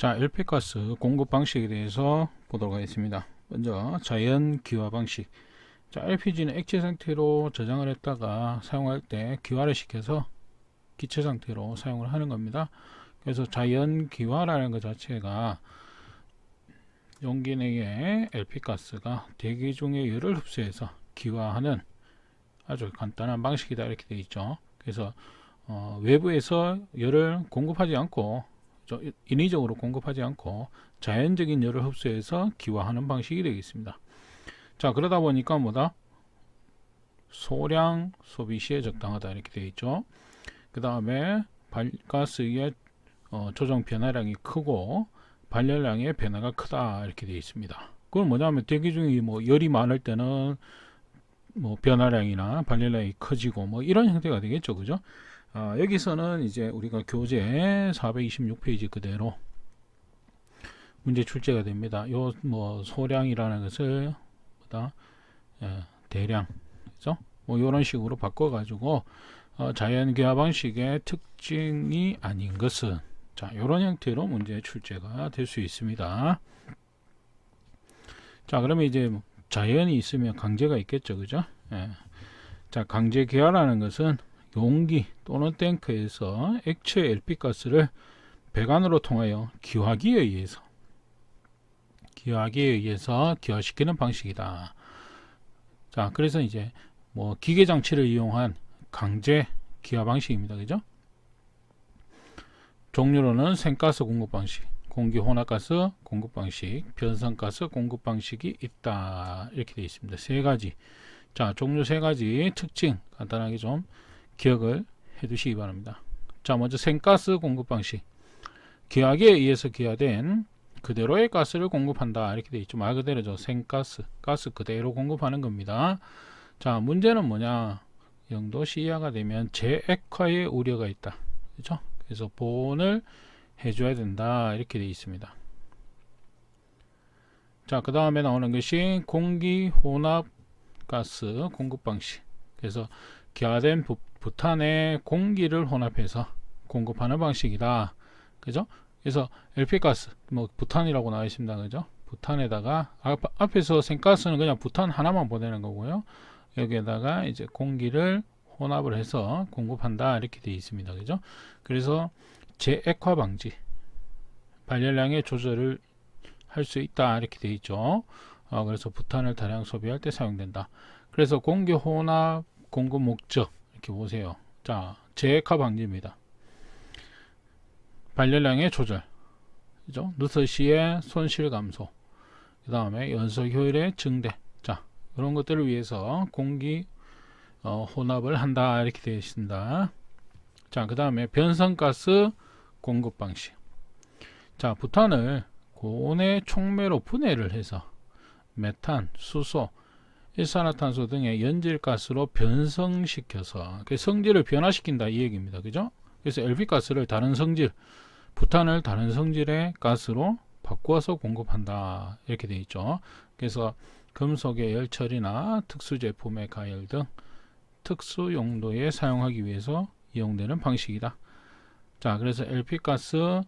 자, LP가스 공급 방식에 대해서 보도록 하겠습니다. 먼저 자연 기화 방식. 자, LPG는 액체 상태로 저장을 했다가 사용할 때 기화를 시켜서 기체 상태로 사용을 하는 겁니다. 그래서 자연 기화라는 것 자체가 용기 내에 LP가스가 대기 중에 열을 흡수해서 기화하는 아주 간단한 방식이다 이렇게 되어 있죠. 그래서 어, 외부에서 열을 공급하지 않고 인위적으로 공급하지 않고 자연적인 열을 흡수해서 기화하는 방식이 되겠습니다. 자 그러다 보니까 뭐다 소량 소비 시에 적당하다 이렇게 되어 있죠. 그 다음에 발가스의 어, 조정 변화량이 크고 발열량의 변화가 크다 이렇게 되어 있습니다. 그건 뭐냐면 대기 중에 뭐 열이 많을 때는 뭐 변화량이나 발열량이 커지고 뭐 이런 형태가 되겠죠, 그죠? 아, 여기서는 이제 우리가 교재 426페이지 그대로 문제 출제가 됩니다. 요 뭐 소량이라는 것을 뭐다 예, 대량 그죠? 뭐 이런 식으로 바꿔 가지고 어, 자연 기화 방식의 특징이 아닌 것은 자 이런 형태로 문제 출제가 될 수 있습니다. 자 그러면 이제 자연이 있으면 강제가 있겠죠, 그죠? 예. 자 강제 기화라는 것은 용기 또는 탱크에서 액체 LP가스를 배관으로 통하여 기화기에 의해서 기화기에 의해서 기화시키는 방식이다. 자, 그래서 이제 뭐 기계 장치를 이용한 강제 기화 방식입니다. 그죠? 종류로는 생가스 공급 방식, 공기 혼합가스 공급 방식, 변성가스 공급 방식이 있다. 이렇게 되어 있습니다. 세 가지. 자, 종류 세 가지 특징 간단하게 좀 기억을 해 두시기 바랍니다. 자, 먼저 생가스 공급 방식. 기화기에 의해서 기화된 그대로의 가스를 공급한다. 이렇게 되어 있죠. 말 그대로죠. 생가스. 가스 그대로 공급하는 겁니다. 자, 문제는 뭐냐? 영도 시야가 되면 재액화의 우려가 있다. 그죠? 그래서 보온을 해줘야 된다. 이렇게 되어 있습니다. 자, 그 다음에 나오는 것이 공기 혼합 가스 공급 방식. 그래서 기화된 부, 부탄에 공기를 혼합해서 공급하는 방식이다. 그죠? 그래서 LP가스, 뭐 부탄이라고 나와 있습니다. 그죠? 부탄에다가 앞, 에서 생가스는 그냥 부탄 하나만 보내는 거고요. 여기에다가 이제 공기를 혼합을 해서 공급한다 이렇게 되어 있습니다. 그죠? 그래서 재액화 방지, 발열량의 조절을 할 수 있다 이렇게 되어 있죠. 어, 그래서 부탄을 다량 소비할 때 사용된다. 그래서 공기 혼합 공급 목적 이렇게 보세요. 자, 재액화 방지입니다. 발열량의 조절, 그죠? 누설 시의 손실 감소, 그 다음에 연소 효율의 증대, 자, 이런 것들을 위해서 공기 어, 혼합을 한다 이렇게 되어 있습니다. 자, 그 다음에 변성가스 공급 방식. 자, 부탄을 고온의 촉매로 분해를 해서 메탄, 수소, 일산화탄소 등의 연질가스로 변성시켜서 그 성질을 변화시킨다 이 얘기입니다. 그죠? 그래서 LP가스를 다른 성질, 부탄을 다른 성질의 가스로 바꾸어서 공급한다 이렇게 되어 있죠. 그래서 금속의 열처리나 특수 제품의 가열 등 특수 용도에 사용하기 위해서 이용되는 방식이다. 자, 그래서 LP가스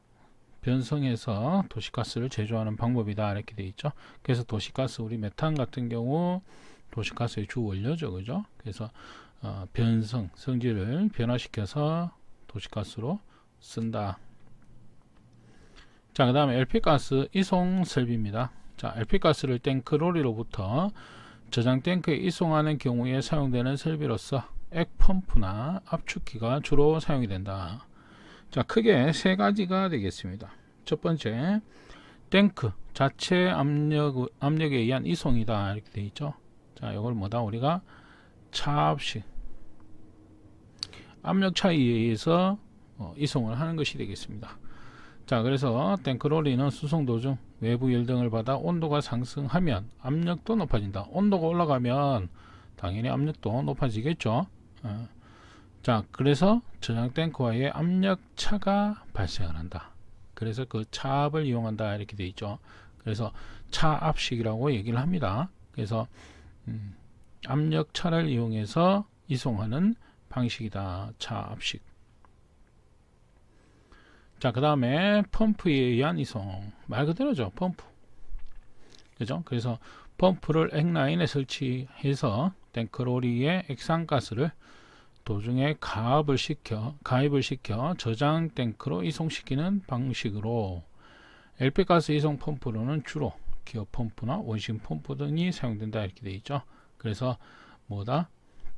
변성해서 도시가스를 제조하는 방법이다 이렇게 되어 있죠. 그래서 도시가스 우리 메탄 같은 경우 도시가스의 주 원료죠. 그죠? 그래서 어, 변성, 성질을 변화시켜서 도시가스로 쓴다. 자, 그 다음에 LP가스 이송 설비입니다. 자, LP가스를 탱크로리로부터 저장 탱크에 이송하는 경우에 사용되는 설비로서 액펌프나 압축기가 주로 사용이 된다. 자, 크게 세 가지가 되겠습니다. 첫 번째, 탱크 자체 압력, 압력에 의한 이송이다. 이렇게 되어 있죠. 자, 이걸 뭐다? 우리가 차압식 압력 차이에 의해서 어, 이송을 하는 것이 되겠습니다. 자, 그래서 탱크롤리는 수송 도중 외부 열 등을 받아 온도가 상승하면 압력도 높아진다. 온도가 올라가면 당연히 압력도 높아지겠죠. 어. 자, 그래서 저장 탱크와의 압력 차가 발생을 한다. 그래서 그 차압을 이용한다 이렇게 되어 있죠. 그래서 차압식이라고 얘기를 합니다. 그래서 음, 압력 차를 이용해서 이송하는 방식이다. 차 압식. 자, 그 다음에 펌프에 의한 이송. 말 그대로죠. 펌프. 그죠? 그래서 펌프를 액라인에 설치해서 탱크로리에 액상가스를 도중에 가압을 시켜, 가입을 시켜 저장 탱크로 이송시키는 방식으로 LP가스 이송 펌프로는 주로 기어 펌프나 원심 펌프 등이 사용된다 이렇게 되어 있죠. 그래서 뭐다?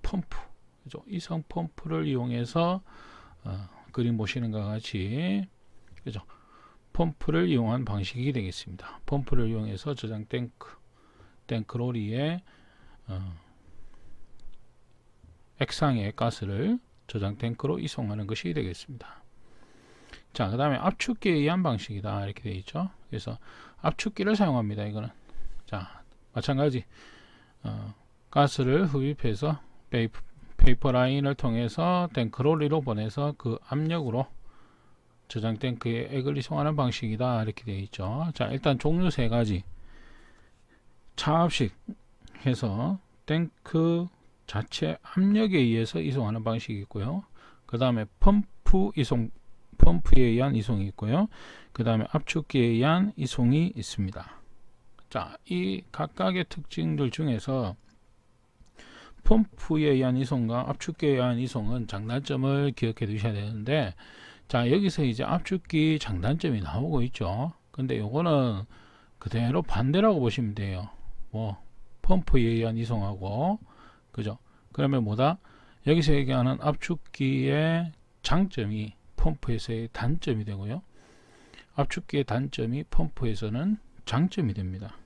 펌프. 그죠? 이성 펌프를 이용해서 어, 그림 보시는 것 같이 그죠? 펌프를 이용한 방식이 되겠습니다. 펌프를 이용해서 저장 탱크, 탱크로리에 어, 액상의 가스를 저장 탱크로 이송하는 것이 되겠습니다. 자, 그 다음에 압축기에 의한 방식이다. 이렇게 되어 있죠. 그래서 압축기를 사용합니다. 이거는. 자, 마찬가지. 어, 가스를 흡입해서 페이퍼, 페이퍼 라인을 통해서 탱크로리로 보내서 그 압력으로 저장 탱크에 액을 이송하는 방식이다. 이렇게 되어 있죠. 자, 일단 종류 세 가지. 차압식 해서 탱크 자체 압력에 의해서 이송하는 방식이 있고요. 그 다음에 펌프 이송, 펌프에 의한 이송이 있고요. 그 다음에 압축기에 의한 이송이 있습니다. 자, 이 각각의 특징들 중에서 펌프에 의한 이송과 압축기에 의한 이송은 장단점을 기억해 두셔야 되는데, 자, 여기서 이제 압축기 장단점이 나오고 있죠. 근데 요거는 그대로 반대라고 보시면 돼요. 뭐, 펌프에 의한 이송하고, 그죠? 그러면 뭐다? 여기서 얘기하는 압축기의 장점이 펌프에서의 단점이 되고요. 압축기의 단점이 펌프에서는 장점이 됩니다.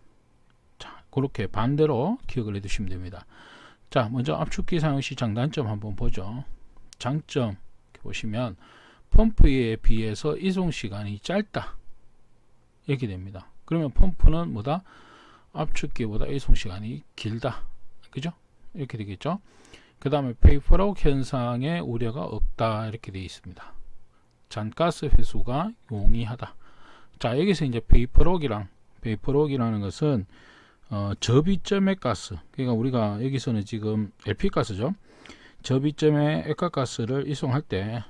자, 그렇게 반대로 기억을 해 두시면 됩니다. 자, 먼저 압축기 사용 시 장단점 한번 보죠. 장점 보시면 펌프에 비해서 이송 시간이 짧다. 이렇게 됩니다. 그러면 펌프는 뭐다? 압축기보다 이송 시간이 길다. 그죠? 이렇게 되겠죠. 그 다음에 페이퍼록 현상의 우려가 없다 이렇게 되어 있습니다. 잔가스 회수가 용이하다. 자 여기서 이제 페이퍼록이랑 페이퍼록이라는 것은 어, 접이점의 가스 그러니까 우리가 여기서는 지금 LP 가스죠. 접이점의 액화가스를 이송할 때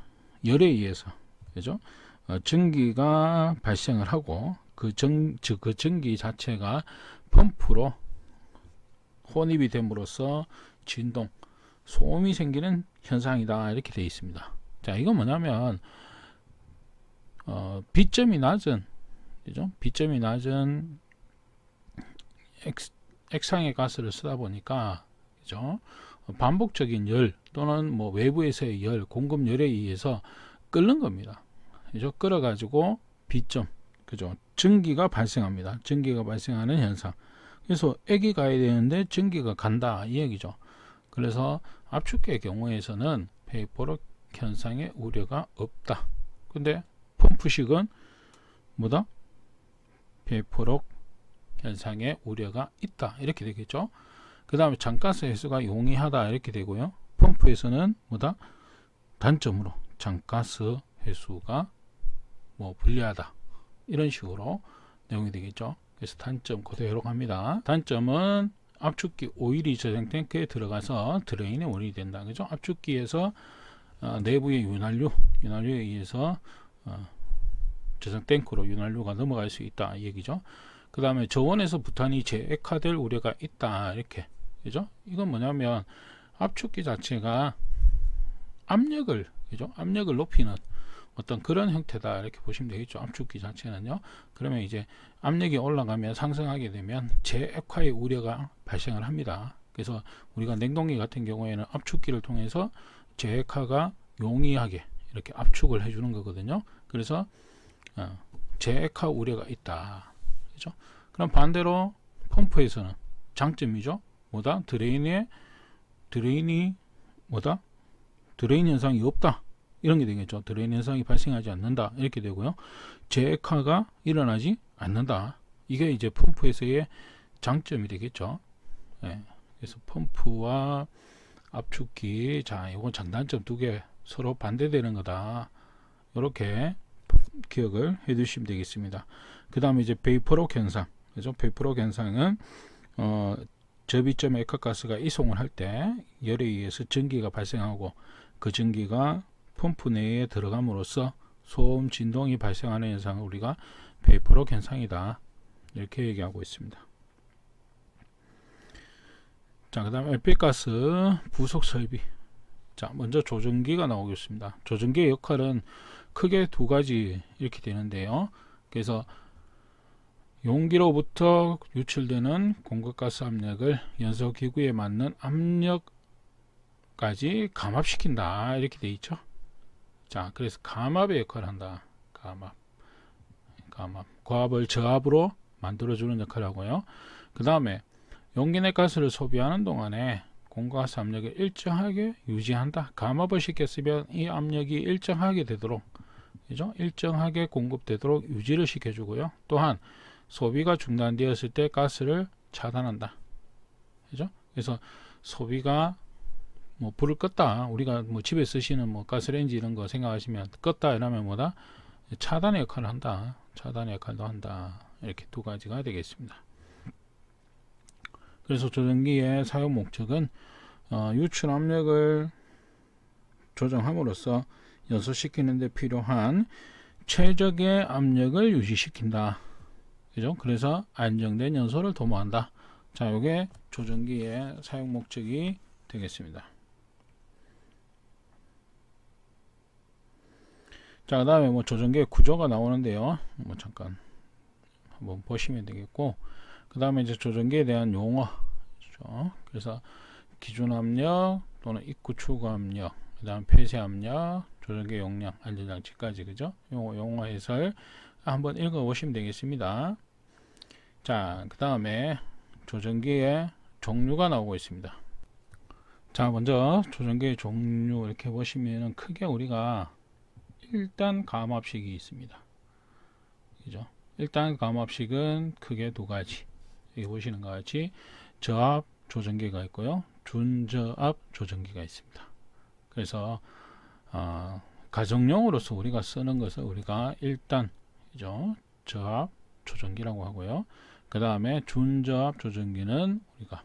열에 의해서 그죠? 어, 전기가 발생을 하고 그, 전, 그 전기 자체가 펌프로 혼입이 됨으로써 진동, 소음이 생기는 현상이다 이렇게 되어 있습니다. 자, 이건 뭐냐면 어, 비점이 낮은 그죠? 비점이 낮은 X, X상의 가스를 쓰다 보니까 그죠? 반복적인 열 또는 뭐 외부에서의 열, 공급 열에 의해서 끓는 겁니다. 그죠? 끓어 가지고 비점 그죠? 전기가 발생합니다. 전기가 발생하는 현상. 그래서 액이 가야 되는데 전기가 간다 이 얘기죠. 그래서 압축기의 경우에서는 페이퍼록 현상의 우려가 없다. 근데 펌프식은 뭐다? 페이퍼록 현상의 우려가 있다. 이렇게 되겠죠. 그 다음에 장가스 해수가 용이하다. 이렇게 되고요. 펌프에서는 뭐다? 단점으로 장가스 해수가 뭐 불리하다. 이런 식으로 내용이 되겠죠. 그래서 단점 그대로 갑니다. 단점은 압축기 오일이 저장 탱크에 들어가서 드레인에 원인이 된다. 그죠? 압축기에서 어, 내부의 윤활유, 윤활유에 의해서 어, 저장 탱크로 윤활유가 넘어갈 수 있다. 이 얘기죠. 그 다음에 저온에서 부탄이 재액화될 우려가 있다. 이렇게. 그죠? 이건 뭐냐면 압축기 자체가 압력을, 그죠? 압력을 높이는 어떤 그런 형태다 이렇게 보시면 되겠죠 압축기 자체는요 그러면 이제 압력이 올라가면 상승하게 되면 재액화의 우려가 발생을 합니다 그래서 우리가 냉동기 같은 경우에는 압축기를 통해서 재액화가 용이하게 이렇게 압축을 해주는 거거든요 그래서 어, 재액화 우려가 있다 그죠 그럼 반대로 펌프에서는 장점이죠 뭐다 드레인에 드레인이 뭐다 드레인 현상이 없다 이런 게 되겠죠. 드레인 현상이 발생하지 않는다. 이렇게 되고요. 재액화가 일어나지 않는다. 이게 이제 펌프에서의 장점이 되겠죠. 네. 그래서 펌프와 압축기, 자, 이건 장단점 두 개 서로 반대되는 거다. 이렇게 기억을 해 두시면 되겠습니다. 그 다음에 이제 베이퍼록 현상. 그죠? 베이퍼록 현상은, 어, 접이점 액화가스가 이송을 할 때 열에 의해서 전기가 발생하고 그 전기가 펌프 내에 들어감으로써 소음 진동이 발생하는 현상을 우리가 베이퍼록 현상이다 이렇게 얘기하고 있습니다. 자, 그 다음 LP가스 부속 설비. 자, 먼저 조정기가 나오겠습니다. 조정기의 역할은 크게 두 가지 이렇게 되는데요. 그래서 용기로부터 유출되는 공급가스 압력을 연소 기구에 맞는 압력까지 감압시킨다. 이렇게 돼 있죠. 자, 그래서 감압의 역할을 한다. 감압. 감압. 고압을 저압으로 만들어주는 역할을 하고요. 그 다음에 용기 내 가스를 소비하는 동안에 공가스 압력을 일정하게 유지한다. 감압을 시켰으면 이 압력이 일정하게 되도록 그죠? 일정하게 공급되도록 유지를 시켜주고요. 또한 소비가 중단되었을 때 가스를 차단한다. 그죠? 그래서 소비가 뭐 불을 껐다. 우리가 뭐 집에 쓰시는 뭐 가스레인지 이런 거 생각하시면 껐다 이러면 뭐다? 차단의 역할을 한다. 차단의 역할도 한다. 이렇게 두 가지가 되겠습니다. 그래서 조정기의 사용 목적은 어, 유출 압력을 조정함으로써 연소시키는 데 필요한 최적의 압력을 유지시킨다. 그죠? 그래서 안정된 연소를 도모한다. 자, 요게 조정기의 사용 목적이 되겠습니다. 자, 그 다음에 뭐 조정기의 구조가 나오는데요. 뭐 잠깐 한번 보시면 되겠고, 그 다음에 이제 조정기에 대한 용어 그렇죠? 그래서 기준 압력 또는 입구 추구 압력 그 다음 폐쇄 압력 조정기 용량 안전장치까지 그죠? 용어, 용어 해설 한번 읽어 보시면 되겠습니다. 자 그 다음에 조정기의 종류가 나오고 있습니다. 자 먼저 조정기의 종류 이렇게 보시면은 크게 우리가 일단 감압식이 있습니다. 그죠? 일단 감압식은 크게 두 가지. 여기 보시는 것 같이 저압 조정기가 있고요. 준저압 조정기가 있습니다. 그래서 어, 가정용으로서 우리가 쓰는 것을 우리가 일단 이죠 저압 조정기라고 하고요. 그 다음에 준저압 조정기는 우리가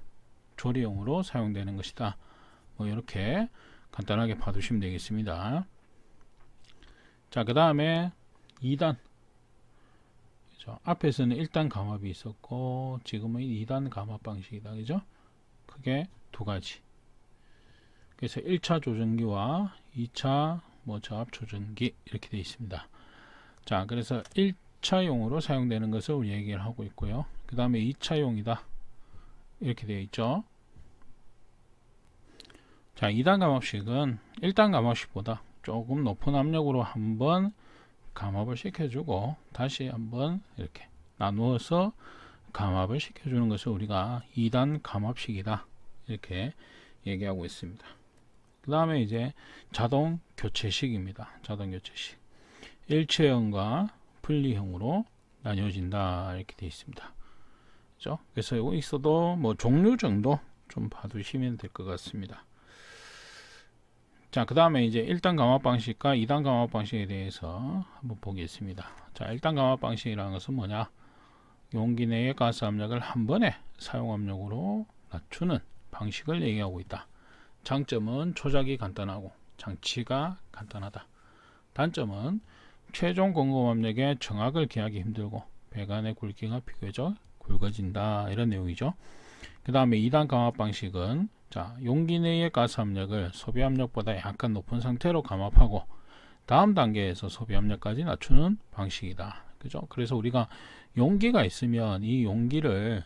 조리용으로 사용되는 것이다. 뭐 이렇게 간단하게 봐두시면 되겠습니다. 자, 그 다음에 2단 그죠? 앞에서는 1단 감압이 있었고 지금은 2단 감압 방식이다. 그죠? 크게 두 가지. 그래서 1차 조정기와 2차 뭐 저압 조정기 이렇게 되어 있습니다. 자, 그래서 1차용으로 사용되는 것을 우리 얘기를 하고 있고요. 그 다음에 2차용이다. 이렇게 되어 있죠. 자, 2단 감압식은 1단 감압식보다 조금 높은 압력으로 한번 감압을 시켜주고 다시 한번 이렇게 나누어서 감압을 시켜주는 것을 우리가 2단 감압식이다 이렇게 얘기하고 있습니다 그 다음에 이제 자동 교체식입니다 자동 교체식 일체형과 분리형으로 나뉘어진다 이렇게 되어 있습니다 그죠? 그래서 여기 있어도 뭐 종류 정도 좀 봐두시면 될 것 같습니다 자, 그 다음에 이제 1단 감압 방식과 2단 감압 방식에 대해서 한번 보겠습니다. 자, 1단 감압 방식이라는 것은 뭐냐? 용기 내의 가스 압력을 한 번에 사용 압력으로 낮추는 방식을 얘기하고 있다. 장점은 조작이 간단하고 장치가 간단하다. 단점은 최종 공급 압력의 정확을 기하기 힘들고 배관의 굵기가 비교적 굵어진다. 이런 내용이죠. 그 다음에 2단 감압 방식은 자, 용기 내의 가스 압력을 소비 압력보다 약간 높은 상태로 감압하고 다음 단계에서 소비 압력까지 낮추는 방식이다. 그죠? 그래서 우리가 용기가 있으면 이 용기를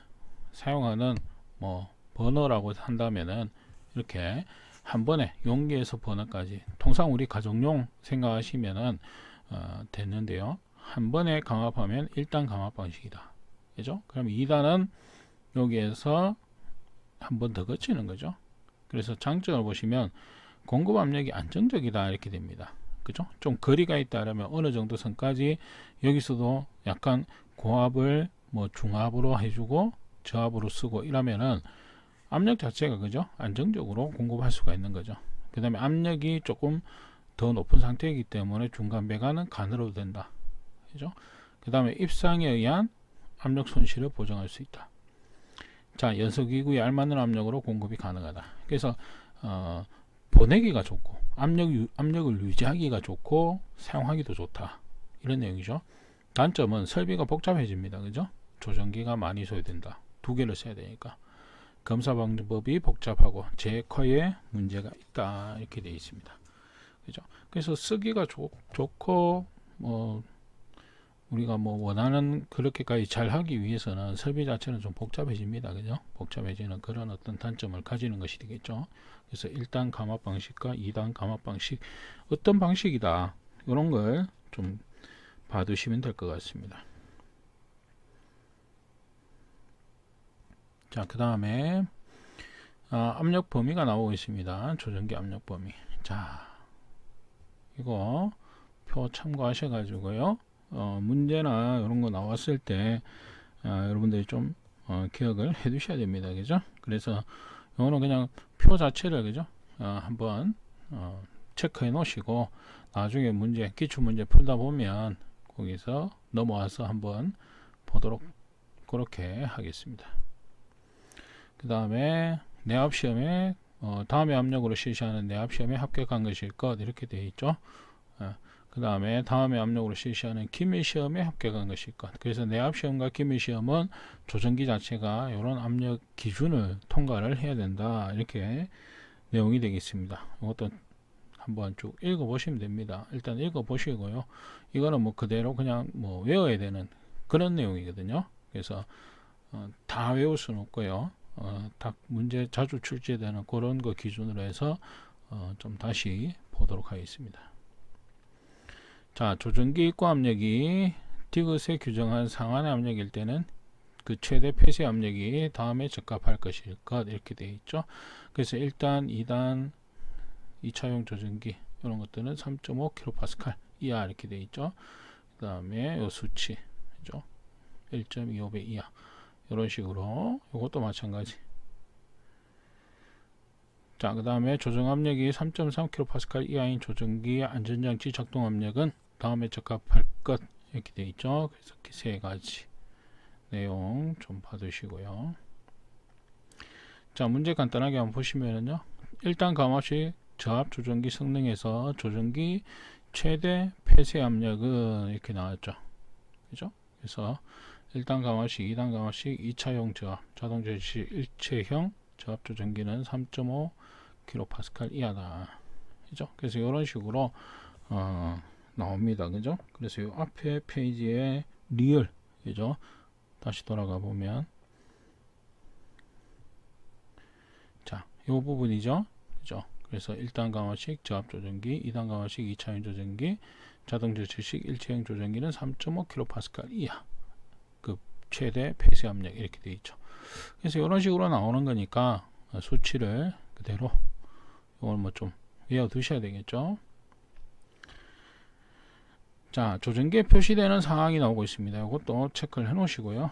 사용하는 뭐 버너라고 한다면은 이렇게 한 번에 용기에서 버너까지 통상 우리 가정용 생각하시면은 어, 됐는데요. 한 번에 감압하면 1단 감압 방식이다. 그죠? 그럼 2단은 여기에서 한 번 더 거치는 거죠. 그래서 장점을 보시면 공급 압력이 안정적이다 이렇게 됩니다. 그죠? 좀 거리가 있다면 어느 정도 선까지 여기서도 약간 고압을 뭐 중압으로 해주고 저압으로 쓰고 이러면은 압력 자체가 그죠? 안정적으로 공급할 수가 있는 거죠. 그 다음에 압력이 조금 더 높은 상태이기 때문에 중간 배관은 가늘어도 된다. 그죠? 그 다음에 입상에 의한 압력 손실을 보정할 수 있다. 자, 연소기구에 알맞는 압력으로 공급이 가능하다. 그래서 어, 보내기가 좋고 압력 유, 압력을 유지하기가 좋고 사용하기도 좋다 이런 내용이죠 단점은 설비가 복잡해집니다 그죠 조정기가 많이 소요된다 두 개를 써야 되니까 검사 방법이 복잡하고 제커에 문제가 있다 이렇게 되어 있습니다 그죠 그래서 쓰기가 좋, 좋고 뭐 우리가 뭐 원하는 그렇게까지 잘 하기 위해서는 설비 자체는 좀 복잡해집니다. 그죠? 복잡해지는 그런 어떤 단점을 가지는 것이 되겠죠. 그래서 1단 감압 방식과 2단 감압 방식 어떤 방식이다. 이런 걸 좀 봐두시면 될 것 같습니다. 자, 그 다음에 아, 압력 범위가 나오고 있습니다. 조정기 압력 범위. 자, 이거 표 참고하셔가지고요. 어, 문제나 이런 거 나왔을 때 어, 여러분들이 좀 어, 기억을 해 두셔야 됩니다 그죠 그래서 이거는 그냥 표 자체를 그죠 어, 한번 어, 체크해 놓으시고 나중에 문제 기출 문제 풀다 보면 거기서 넘어와서 한번 보도록 그렇게 하겠습니다 그 다음에 내압 시험에 어, 다음에 압력으로 실시하는 내압 시험에 합격한 것일 것 이렇게 되어 있죠 어, 그 다음에 다음에 압력으로 실시하는 기밀 시험에 합격한 것일 것. 그래서 내압 시험과 기밀 시험은 조정기 자체가 이런 압력 기준을 통과를 해야 된다. 이렇게 내용이 되겠습니다. 이것도 한번 쭉 읽어 보시면 됩니다. 일단 읽어 보시고요. 이거는 뭐 그대로 그냥 뭐 외워야 되는 그런 내용이거든요. 그래서 어, 다 외울 수는 없고요. 어, 딱 문제 자주 출제되는 그런 거 기준으로 해서 어, 좀 다시 보도록 하겠습니다. 자, 조정기 입고 압력이 디귿에 규정한 상한의 압력일 때는 그 최대 폐쇄 압력이 다음에 적합할 것일 것 이렇게 되어 있죠. 그래서 1단, 2단, 2차용 조정기 이런 것들은 3.5kPa 이하 이렇게 되어 있죠. 그 다음에 요 수치 그죠? 1.25배 이하 이런 식으로 이것도 마찬가지 자, 그 다음에 조정 압력이 3.3kPa 이하인 조정기 안전장치 작동 압력은 다음에 적합할 것 이렇게 되어 있죠. 그래서 세 가지 내용 좀 받으시고요. 자 문제 간단하게 한번 보시면은요. 일단 감압식 저압 조정기 성능에서 조정기 최대 폐쇄 압력은 이렇게 나왔죠. 그죠? 그래서 1단 감압식, 2단 감압식, 2차용 저압, 자동 제시 일체형 저압 조정기는 3.5 kPa 이하다. 그죠? 그래서 이런 식으로 어, 나옵니다. 그죠? 그래서 이 앞에 페이지에 리얼 그죠? 다시 돌아가 보면 자, 이 부분이죠. 그죠? 그래서 1단 강화식 저압 조정기, 2단 강화식 2차원 조정기, 자동 제출식 일체형 조정기는 3.5kPa 이하 그 최대 폐쇄 압력 이렇게 되어 있죠. 그래서 이런 식으로 나오는 거니까 수치를 그대로 이걸 뭐 좀 외워 두셔야 되겠죠. 자, 조정기에 표시되는 상황이 나오고 있습니다. 이것도 체크를 해 놓으시고요.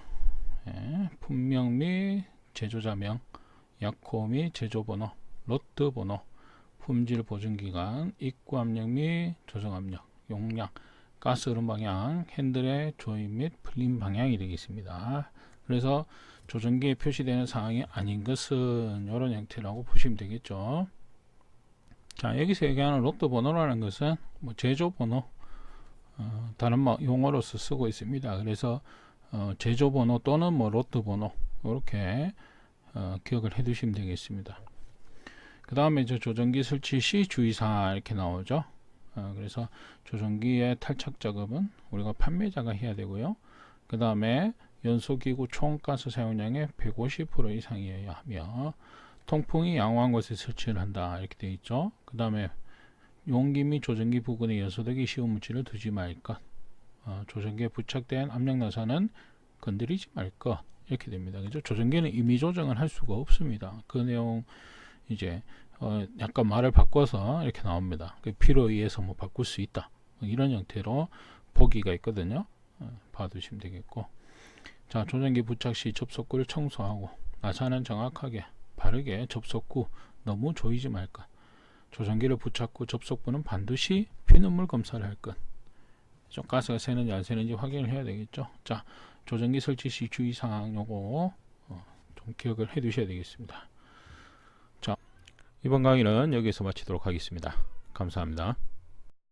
예, 품명 및 제조자명, 약호 및 제조번호, 로트 번호, 품질 보증기간, 입구 압력 및 조정 압력, 용량, 가스 흐름 방향, 핸들의 조임 및 풀림 방향이 되겠습니다. 그래서 조정기에 표시되는 상황이 아닌 것은 이런 형태라고 보시면 되겠죠. 자, 여기서 얘기하는 로트 번호라는 것은 뭐 제조 번호, 어, 다른 용어로서 쓰고 있습니다. 그래서 어, 제조 번호 또는 뭐 로트 번호 이렇게 어, 기억을 해 두시면 되겠습니다. 그 다음에 저 조정기 설치 시 주의사항 이렇게 나오죠. 어, 그래서 조정기의 탈착 작업은 우리가 판매자가 해야 되고요. 그 다음에 연소기구 총가스 사용량의 150% 이상이어야 하며 통풍이 양호한 곳에 설치를 한다 이렇게 되어 있죠. 그 다음에 용기 및 조정기 부근에 연소되기 쉬운 물질을 두지 말 것. 어, 조정기에 부착된 압력 나사는 건드리지 말 것. 이렇게 됩니다. 그죠? 조정기는 임의 조정을 할 수가 없습니다. 그 내용 이제 어, 약간 말을 바꿔서 이렇게 나옵니다. 그 필요에 의해서 뭐 바꿀 수 있다. 뭐 이런 형태로 보기가 있거든요. 어, 봐두시면 되겠고. 자, 조정기 부착 시 접속구를 청소하고 나사는 정확하게 바르게 접속구 너무 조이지 말 것. 조정기를 부착 후 접속부는 반드시 피눈물 검사를 할 것. 좀 가스가 새는지 안 새는지 확인을 해야 되겠죠. 자, 조정기 설치 시 주의사항 요거 어, 좀 기억을 해 두셔야 되겠습니다. 자, 이번 강의는 여기서 마치도록 하겠습니다. 감사합니다.